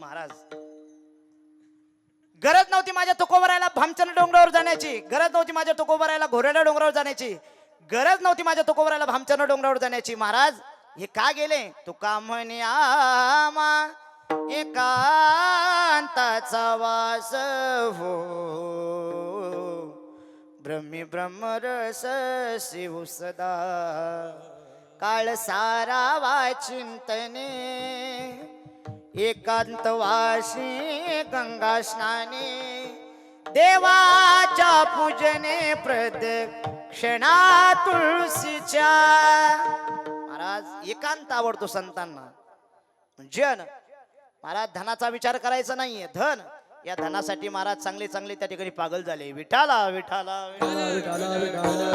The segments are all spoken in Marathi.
महाराज. गरज नव्हती माझ्या तुकोबरायला भामचंद डोंगरावर जाण्याची. गरज नव्हती माझ्या तुकोबरायला घोरेडा डोंगरावर जाण्याची. गरज नव्हती माझ्या तुकोबरायला भामचंद डोंगरावर जाण्याची. महाराज हे का गेले? तुका म्हणे आमा एकांताचा वास हो. ब्रह्मी ब्रह्मरस शिव सदा. काळ सारा वा चिंतने एकांतवासी गंगा स्नाने देवाच्या पूजने प्रदक्षिणा तुळशीच्या महाराज एकांत आवडतो संतांना जन महाराज धनाचा विचार करायचा नाहीये धन या धनासाठी महाराज चांगले चांगले त्या ठिकाणी पागल झाले विठाला विठाला विठाला.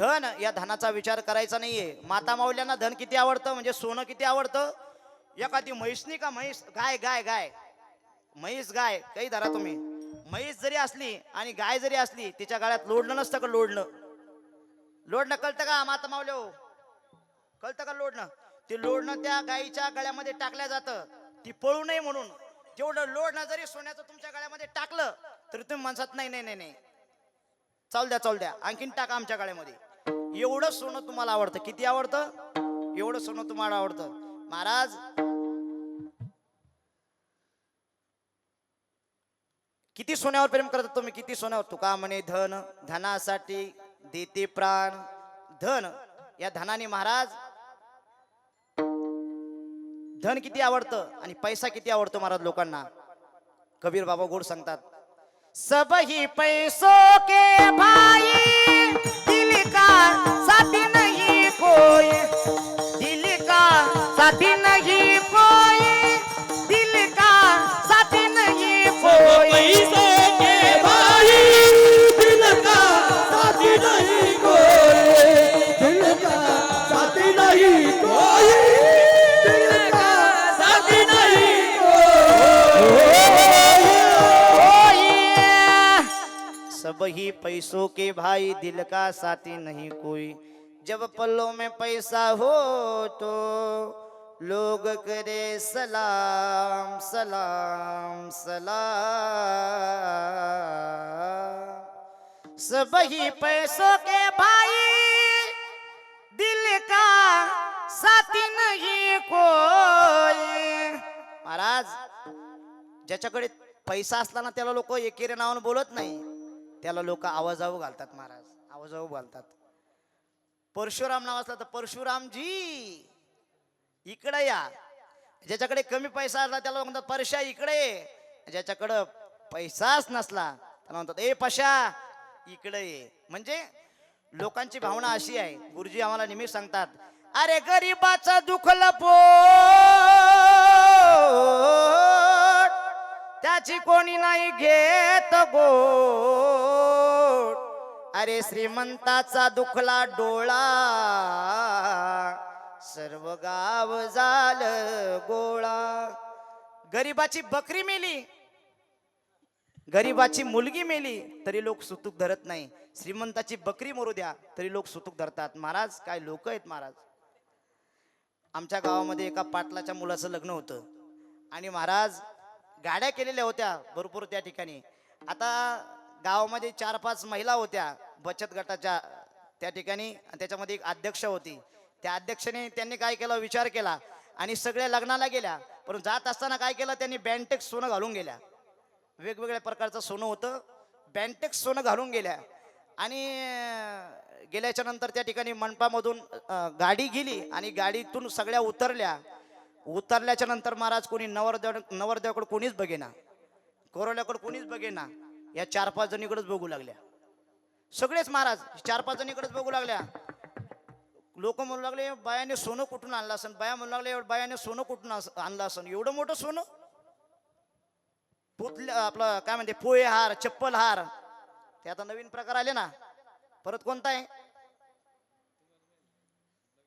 धन या धनाचा विचार करायचा नाहीये. माता माऊल्यांना धन किती आवडतं? म्हणजे सोनं किती आवडतं? एखादी म्हैसनी का? म्हैस गाय गाय गाय. म्हैस गाय. काही धरा तुम्ही. म्हैस जरी असली आणि गाय जरी असली तिच्या गाळ्यात लोडणं नसतं का लोडणं? लोडणं कळतं का माता मावल्या हो कळतं का लोडणं? ते लोडणं त्या गायीच्या गळ्यामध्ये टाकल्या जातं. ती पळू नये म्हणून. तेवढं लोडणं जरी सोन्याचं तुमच्या गळ्यामध्ये टाकलं तरी तुम्ही म्हणसात नाही नाही नाही नाही. चाल द्या चाल द्या. आणखीन टाका आमच्या गळ्यामध्ये. एवढं सोनं तुम्हाला आवडतं. किती आवडतं? एवढं सोनं तुम्हाला आवडतं. महाराज किती सोन्यावर प्रेम करतात तुम्ही? किती सोन्यावर? तुका म्हणे धन धनासाठी देते प्राण. धन या धनाने महाराज धन किती आवडतं आणि पैसा किती आवडतो महाराज लोकांना? कबीर बाबा गोड सांगतात सब ही पैसो के भाई दिल का साथी नहीं कोई ही पैसों के भाई दिल का साथी नहीं कोई। जब पल्लों में पैसा हो तो लोग करे सलाम सलाम सलाम। सब ही पैसों के भाई दिल का साथी नहीं कोई। महाराज ज्याच्याकडे पैसा असला ना त्याला लोक एकेरे नावानं बोलत नाही. त्याला लोक आवाजाऊ घालतात महाराज आवाजाऊ घालतात परशुराम नाव असला तर परशुरामजी इकडे या. ज्याच्याकडे कमी पैसा असला त्याला म्हणतात परशा इकडे. ज्याच्याकडं पैसाच नसला त्याला म्हणतात ए पशा इकडे ये. म्हणजे लोकांची भावना अशी आहे गुरुजी आम्हाला नेहमीच सांगतात अरे गरीबाचं दुखला पो त्याची कोणी नाही घेत गोड. अरे श्रीमंताचा दुखला डोळा. सर्व गाव झालं गोळा. गरीबाची बकरी मेली. गरीबाची मुलगी मेली तरी लोक सुतूक धरत नाही. श्रीमंताची बकरी मरू द्या तरी लोक सुतूक धरतात. महाराज काय लोक आहेत महाराज? आमच्या गावामध्ये एका पाटलाच्या मुलाचं लग्न होतं. आणि महाराज गाड्या केलेल्या होत्या भरपूर त्या ठिकाणी. आता गावामध्ये चार पाच महिला होत्या बचत गटाच्या त्या ठिकाणी त्याच्यामध्ये एक अध्यक्ष होती. त्या अध्यक्षाने त्यांनी काय केलं? विचार केला आणि सगळ्या लग्नाला गेल्या. पण जात असताना काय केलं? त्यांनी बँटेक्स सोनं घालून गेल्या. वेगवेगळ्या प्रकारचं सोनं होतं. बँटेक्स सोनं घालून गेल्या. आणि गेल्याच्यानंतर त्या ठिकाणी मंडपामधून गाडी गेली आणि गाडीतून सगळ्या उतरल्या. उतरल्याच्या नंतर महाराज कोणी नवरदेव नवरदेवाकडे कोणीच बघेना. कोरोल्याकडे कोणीच बघेना. या चार पाच जणीकडेच बघू लागल्या. सगळेच महाराज चार पाच जणीकडेच बघू लागल्या. लोक म्हणू लागले बायाने सोनं कुठून आणलं असन? बाया म्हणू लागले बायाने सोनं कुठून आणलं असन? एवढं मोठं सोनं? पुतले आपलं काय म्हणते पोहे हार चप्पल हार. ते आता नवीन प्रकार आले ना. परत कोणता आहे?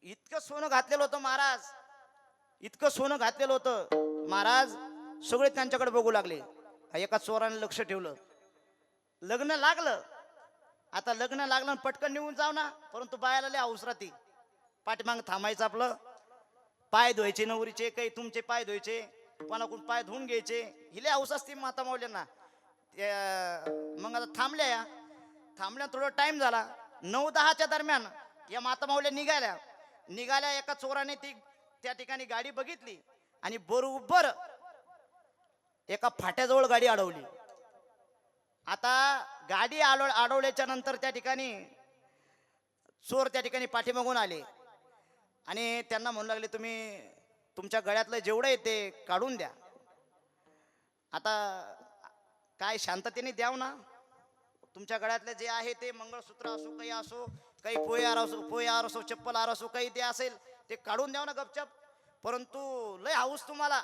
इतकं सोनं घातलेलं होतं महाराज. इतकं सोनं घातलेलं होतं. महाराज सगळे त्यांच्याकडे बघू लागले. एका चोराने लक्ष ठेवलं. लग्न लागलं. आता लग्न लागलं आणि पटकन निघून जाऊ ना. परंतु बायाला लय हौस ती पाठीमाग थांबायचं आपलं. पाय धुवायचे नवरीचे काही तुमचे पाय धुवायचे कोणाकडून पाय धुवून घ्यायचे. हिले हौस असते माता माऊल्यांना मग आता थांबल्या या. थांबल्या थोडा टाइम झाला. नऊ दहाच्या दरम्यान या माता माऊल्या निघाल्या. निघाल्या एका चोराने ती त्या ठिकाणी गाडी बघितली आणि बरोबर एका फाट्याजवळ गाडी अडवली. आता गाडी आडव अडवल्याच्या नंतर त्या ठिकाणी चोर त्या ठिकाणी पाठीमागून आले. आणि त्यांना म्हणू लागले तुम्ही तुमच्या गळ्यातलं जेवढं आहे ते काढून द्या. आता काय शांततेने द्याव ना. तुमच्या गळ्यातलं जे आहे ते मंगळसूत्र असो काही असो काही पोहे आर असो पोहे आर असो चप्पल आर असो काही ते असेल ते काढून द्याव ना गपचप. परंतु लय हाऊस तुम्हाला.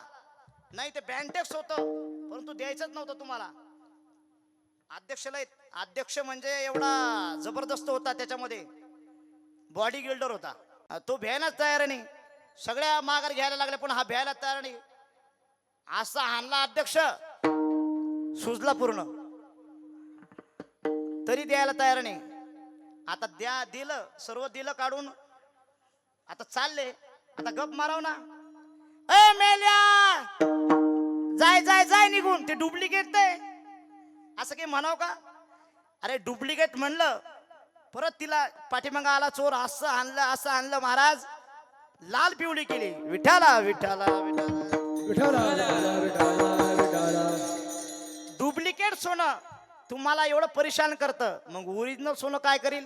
नाही ते बँटेक्स होतं. परंतु द्यायचंच नव्हतं तुम्हाला. अध्यक्ष लय अध्यक्ष म्हणजे एवढा जबरदस्त होता त्याच्यामध्ये. बॉडी गिल्डर होता. तो भ्यायलाच तयार नाही. सगळ्या माघार घ्यायला लागल्या पण हा भ्यायला तयार नाही. असा हाणला अध्यक्ष. सुजला पूर्ण. तरी द्यायला तयार नाही. आता द्या दिलं सर्व दिलं काढून आता चालले. आता गप माराव ना. ए मेल्या! जाय जाय जाय निघून. ते डुप्लिकेट ते. असं काही म्हणाव का? अरे डुप्लिकेट म्हणलं. परत तिला पाठीमागा आला चोर. असं आणलं असं आणलं महाराज. लाल पिवळी केली. विठाला विठाला विठाला विठाला विठाला डुप्लिकेट सोनं. तुम्हाला एवढं परेशान करतं. मग ओरिजिनल सोनं काय करील?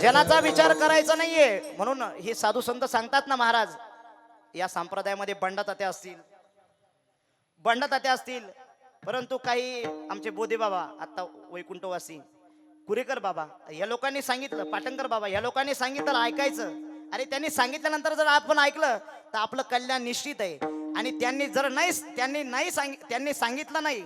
जनाचा विचार करायचा नाहीये. म्हणून हे साधू संत सांगतात ना महाराज या संप्रदायामध्ये बंडातात्या असतील. बंडातात्या असतील. परंतु काही आमचे बोधे बाबा आता वैकुंठवासी कुरेकर बाबा या लोकांनी सांगितलं पाटणकर बाबा या लोकांनी सांगितलं ऐकायचं. अरे त्यांनी सांगितल्यानंतर जर आपण ऐकलं तर आपलं कल्याण निश्चित आहे. आणि त्यांनी जर नाही त्यांनी नाही सांग त्यांनी सांगितलं नाही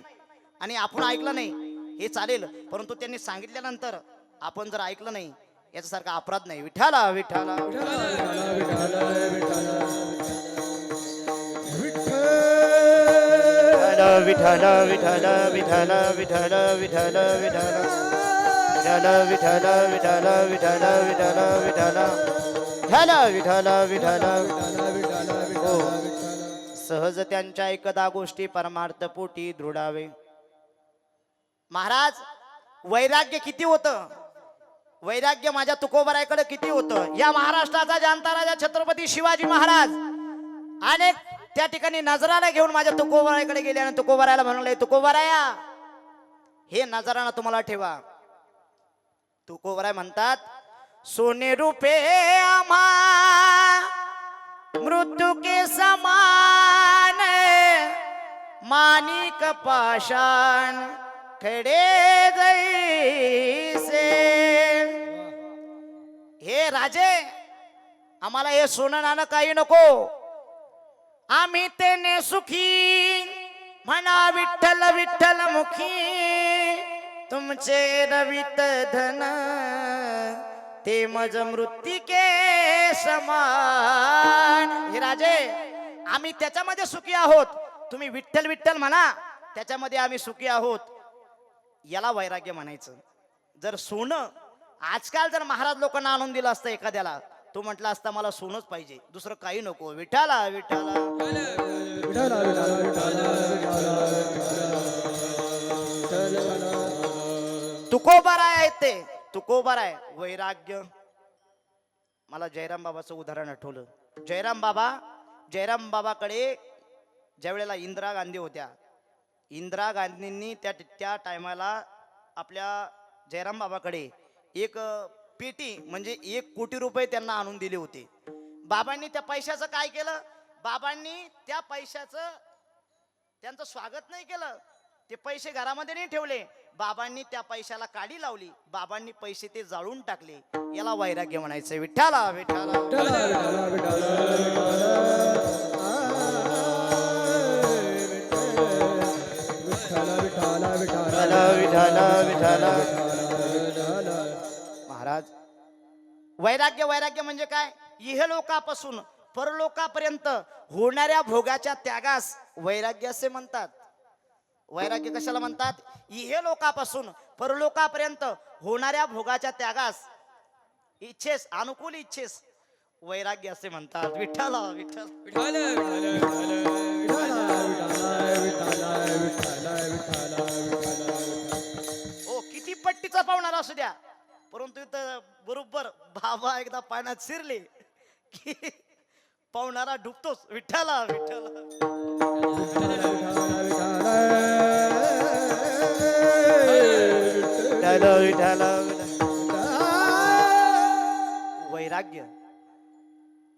आणि आपण ऐकलं नाही हे चालेल. परंतु त्यांनी सांगितल्यानंतर आपण जर ऐकलं नाही याच्यासारखा अपराध नाही विठाला विठाला विठाला विठाला विठाला विठाला विठाला विठाला विठाला विठाला विठाला विठाला विठाला विठाला विठाला विठाला विठाला हो सहज त्यांच्या एकदा गोष्टी परमार्थ पोटी दृढावे महाराज वैराग्य किती होतं वैराग्य माझ्या तुकोबरायकडे किती होतं? या महाराष्ट्राचा जाणता राजा छत्रपती शिवाजी महाराज अनेक त्या ठिकाणी नजराला घेऊन माझ्या तुकोबरायकडे गेले आणि तुकोबरायला म्हणले तुकोबराया हे नजराना तुम्हाला ठेवा. तुकोबराय म्हणतात सोने रूपे आम्हा मृत्यू के समान मानिक पाषाण खडे जैसे। हे राजे आम्हाला हे सोनं नाणं काही नको. आम्ही तेने सुखी म्हणा विठ्ठल विठ्ठल मुखी. तुमचे रवित धन ते मज मृत्तिके समान. हे राजे आम्ही त्याच्यामध्ये सुखी आहोत. तुम्ही विठ्ठल विठ्ठल म्हणा त्याच्यामध्ये आम्ही सुखी आहोत. याला वैराग्य म्हणायचं. जर सोनं आजकाल जर महाराज लोकांना आणून दिलं असतं एखाद्याला तो म्हटला असता मला सोनच पाहिजे. दुसरं काही नको. विठाला विठाला. तुकोबार विठाला विठाला तुकोबाराय आहेत ते. तुकोबाराय वैराग्य. मला जयराम बाबाचं उदाहरण आठवलं. जयराम बाबा जयराम बाबाकडे ज्या वेळेला इंदिरा गांधी होत्या इंदिरा गांधींनी त्या त्या टायमाला आपल्या जयराम बाबाकडे एक पेटी म्हणजे एक कोटी रुपये त्यांना आणून दिले होते. बाबांनी त्या पैशाचं काय केलं? बाबांनी त्या पैशाचं त्यांचं स्वागत नाही केलं. ते पैसे घरामध्ये नाही ठेवले. बाबांनी त्या पैशाला काडी लावली. बाबांनी पैसे ते जाळून टाकले. याला वैराग्य म्हणायचं. विठ्ठाला विठाला विठाला विठाला विठाला वैराग्य वैराग्य म्हणजे काय इहलोकापासून परलोकापर्यंत होणाऱ्या भोगाच्या त्यागास वैराग्य असे म्हणतात वैराग्य कशाला म्हणतात इहे लोकापासून परलोकापर्यंत होणाऱ्या भोगाच्या त्यागास इच्छेस अनुकूल इच्छेस वैराग्य असे म्हणतात विठ्ठल विठ्ठल विठाला ओ किती पट्टीचा पाहुणारा असू द्या परंतु इथं बरोबर बाबा एकदा पाण्यात शिरले की पाहुणारा डुबतोच विठ्ठला विठ्ठला. विठ्ठला वैराग्य.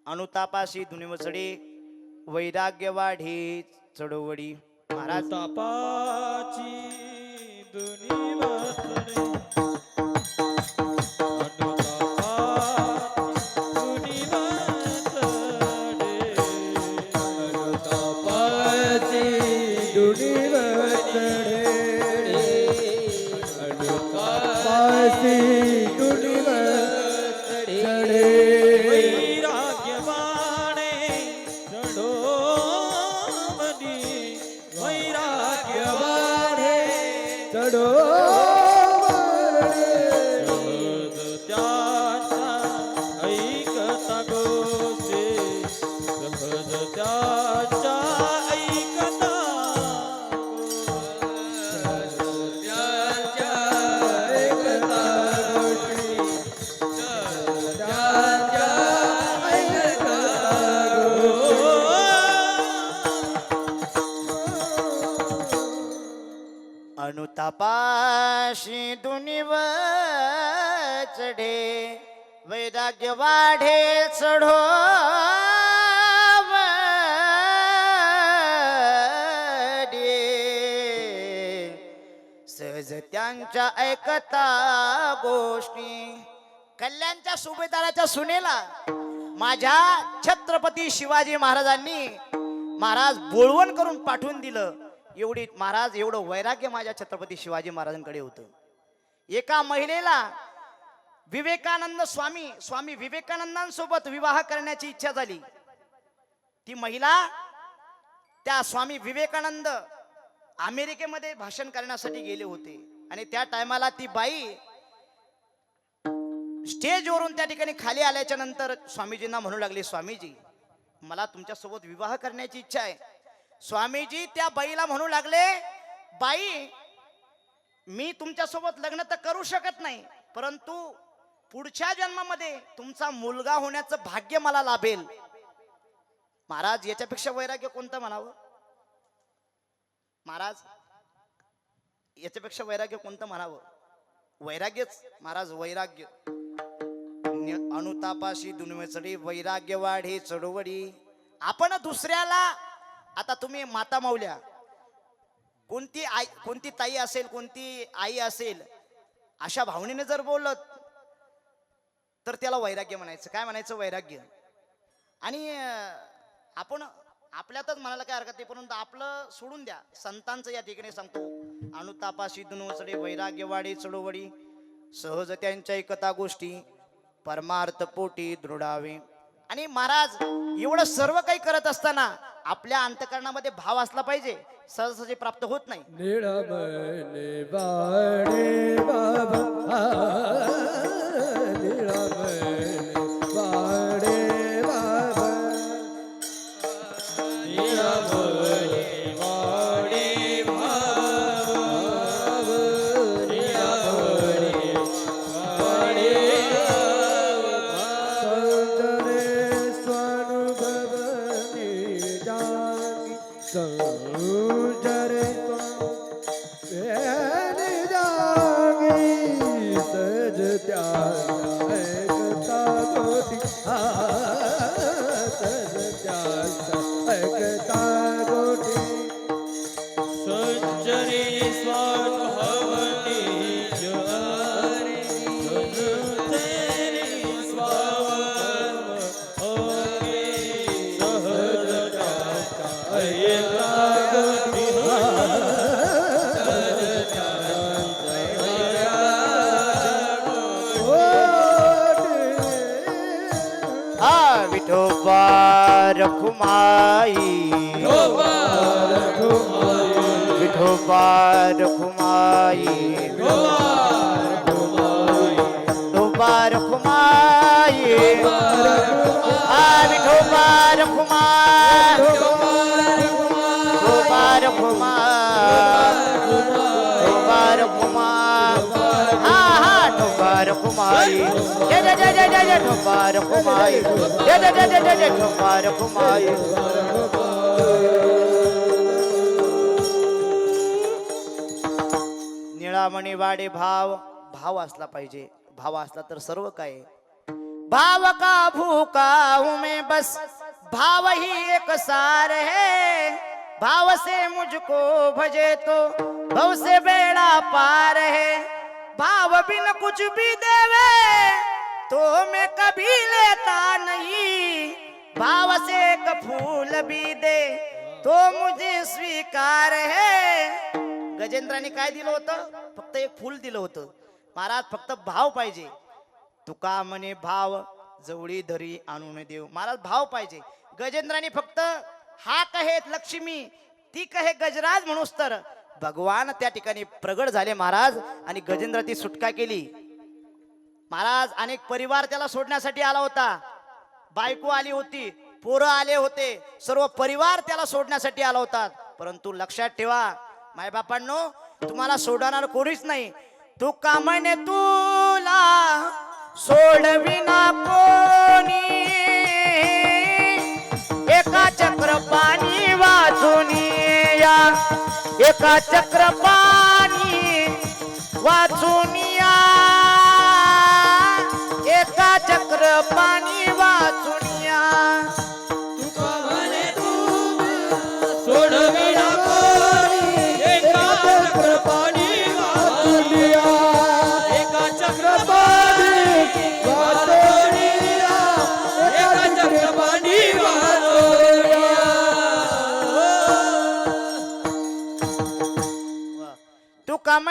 अनुतापाशी दुनिवसडी वैराग्य वाढी चढवडी. महाराज. तापाची दुनी तपाशी दुनिव चढे वैराग्य वाढे चढो सहज त्यांच्या ऐकता गोष्टी कल्याणच्या सुभेदाराच्या सुनेला माझ्या छत्रपती शिवाजी महाराजांनी महाराज बोळवण करून पाठवून दिलं. एवढी महाराज एवढं वैराग्य माझ्या छत्रपती शिवाजी महाराजांकडे होतं. एका महिलेला विवेकानंद स्वामी स्वामी विवेकानंदांसोबत विवाह करण्याची इच्छा झाली. ती महिला त्या स्वामी विवेकानंद अमेरिकेमध्ये भाषण करण्यासाठी गेले होते. आणि त्या टायमाला ती बाई स्टेजवरून त्या ठिकाणी खाली आल्याच्यानंतर स्वामीजींना म्हणू लागले स्वामीजी मला तुमच्यासोबत विवाह करण्याची इच्छा आहे. स्वामीजी त्या बाईला म्हणू लागले बाई मी तुमच्यासोबत लग्न तर करू शकत नाही परंतु पुढच्या जन्मामध्ये तुमचा मुलगा होण्याचं भाग्य मला लाभेल. महाराज याच्यापेक्षा वैराग्य कोणतं म्हणावं? महाराज याच्यापेक्षा वैराग्य कोणतं म्हणावं? वैराग्यच महाराज वैराग्य. अनुतापाशी दुनिवेचडी वैराग्य वाढी चढवडी. आपण दुसऱ्याला आता तुम्ही माता माऊल्या कोणती आई कोणती ताई असेल कोणती आई असेल अशा भावनेने जर बोलत तर त्याला वैराग्य म्हणायचं. काय म्हणायचं? वैराग्य. आणि आपण आपल्यातच म्हणायला काय हरकत नाही परंतु आपलं सोडून द्या. संतांचं या ठिकाणी सांगतो. अनुतापाशी दुनवचडे वैराग्य वाढी चढवडी सहज त्यांच्या एकता गोष्टी परमार्थ पोटी दृढावे. आणि महाराज एवढं सर्व काही करत असताना आपल्या अंतकरणामध्ये भाव असला पाहिजे. सहजसहजी प्राप्त होत नाही. निळमने बाबा. ઠોપા રખુમાઈ ઠોપા રખુમાઈ ઠોપા રખુમાઈ આ ઠોપા રખુમાઈ विठोबा रखुमाई जय जय जय जय जय जय विठोबा रखुमाई जय जय जय जय जय जय विठोबा रखुमाई निळामणी वाडे भाव भाव असला पाहिजे. भाव असला तर सर्व काय भाव का भूका हूं मैं बस भाव ही एक सार है. भाव से मुझको भजे तो भव से बेड़ा पार है. भाव बिन कुछ भी देवे तो मैं कभी लेता नहीं। भाव से एक फूल भी दे तो मुझे स्वीकार है। गजेंद्राने काय दिलं होतं? फक्त एक फूल दिलं होतं. महाराज फक्त भाव पाहिजे. तुका म्हणे भाव जवळी धरी आणून देव. महाराज भाव पाहिजे. गजेंद्राने फक्त हा कहेत लक्ष्मी ती कहे गजराज म्हणूस तर. भगवान त्या ठिकाणी प्रगट झाले महाराज आणि गजेंद्र ती सुटका केली. महाराज अनेक परिवार त्याला सोडण्यासाठी आला होता. बायको आली होती पोरं आले होते सर्व परिवार त्याला सोडण्यासाठी आला होता. परंतु लक्षात ठेवा मायबापांनो तुम्हाला सोडणार कोणीच नाही. तू का म्हणे तुला सोडविना कोणी. एका चक्र पाणी एका चक्रपाणी वाचून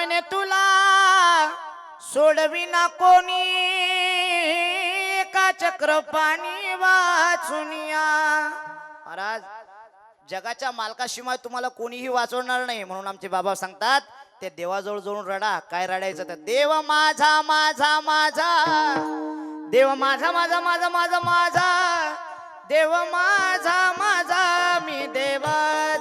तुका तुला सोडविना कोणी. एका चक्र पाणी वाचून या महाराज जगाच्या मालकाशिवाय तुम्हाला कोणीही वाचवणार नाही म्हणून आमचे बाबा सांगतात ते देवाजवळ जाऊन रडा. काय रडायचं तर देव माझा माझा माझा. देव माझा माझा माझा माझा माझा. देव माझा माझा मी देवा.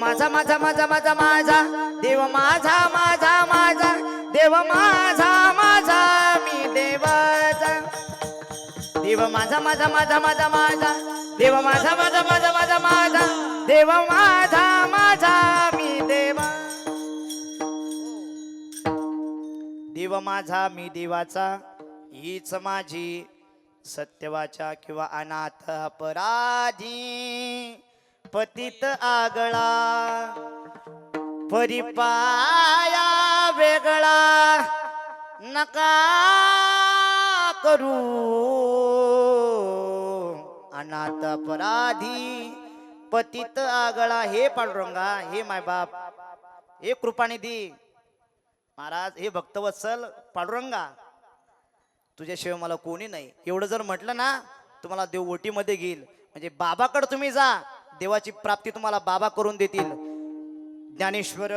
माझा माझा माझा माझा माझा देव माझा माझा माझा देव माझा माझा मी देवाचा देव माझा माझा माझा माझा माझा देव माझा माझा माझा माझा माझा देव माझा माझा मी देवा देव माझा मी देवाचा हीच माझी सत्यवाचा किंवा अनाथ अपराधी पतित आगळा परिपाया वेगळा नका करू. अनाथ अपराधी पतित आगळा. हे पांडुरंगा हे मायबाप हे कृपानिधी. महाराज हे भक्तवत्सल पांडुरंगा तुझ्याशिवाय मला कोणी नाही. एवढं जर म्हटलं ना तुम्हाला देव ओटीमध्ये घेईल. म्हणजे बाबाकडे तुम्ही जा. देवाची प्राप्ती तुम्हाला बाबा करून देतील. ज्ञानेश्वर